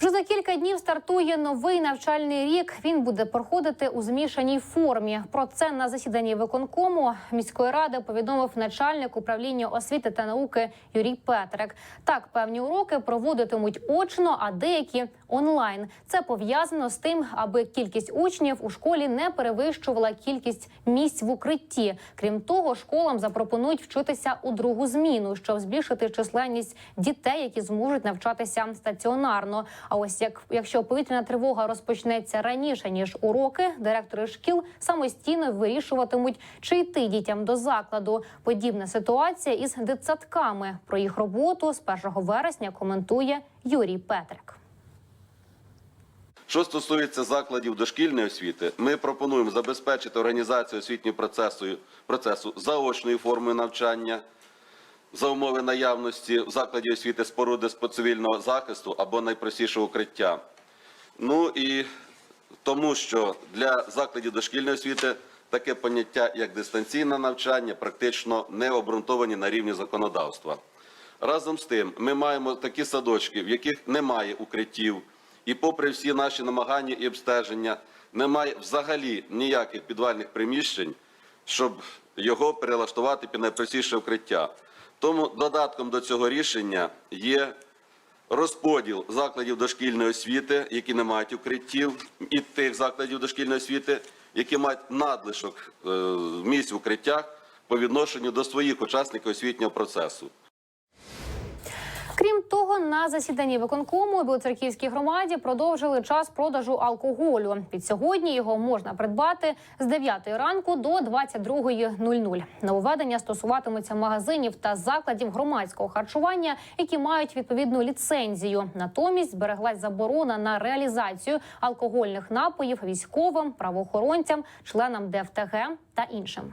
Вже за кілька днів стартує новий навчальний рік. Він буде проходити у змішаній формі. Про це на засіданні виконкому міської ради повідомив начальник управління освіти та науки Юрій Петрик. Так, певні уроки проводитимуть очно, а деякі онлайн. Це пов'язано з тим, аби кількість учнів у школі не перевищувала кількість місць в укритті. Крім того, школам запропонують вчитися у другу зміну, щоб збільшити численність дітей, які зможуть навчатися стаціонарно. А ось як якщо повітряна тривога розпочнеться раніше ніж уроки, директори шкіл самостійно вирішуватимуть, чи йти дітям до закладу. Подібна ситуація із дитсадками. Про їх роботу з 1 вересня коментує Юрій Петрик. Що стосується закладів дошкільної освіти, ми пропонуємо забезпечити організацію освітнього процесу, процесу заочною формою навчання за умови наявності в закладі освіти споруди з захисту або найпростішого укриття. Ну і тому, що для закладів дошкільної освіти таке поняття, як дистанційне навчання, практично не обґрунтовані на рівні законодавства. Разом з тим, ми маємо такі садочки, в яких немає укриттів, і попри всі наші намагання і обстеження, немає взагалі ніяких підвальних приміщень, щоб його перелаштувати під найпростіше укриття. Тому додатком до цього рішення є розподіл закладів дошкільної освіти, які не мають укриттів, і тих закладів дошкільної освіти, які мають надлишок е, місць в укриттях по відношенню до своїх учасників освітнього процесу. Крім того, на засіданні виконкому Білоцерківській громаді продовжили час продажу алкоголю. Від сьогодні його можна придбати з 9 ранку до 22.00. Нововведення стосуватимуться магазинів та закладів громадського харчування, які мають відповідну ліцензію. Натомість збереглась заборона на реалізацію алкогольних напоїв військовим, правоохоронцям, членам ДФТГ та іншим.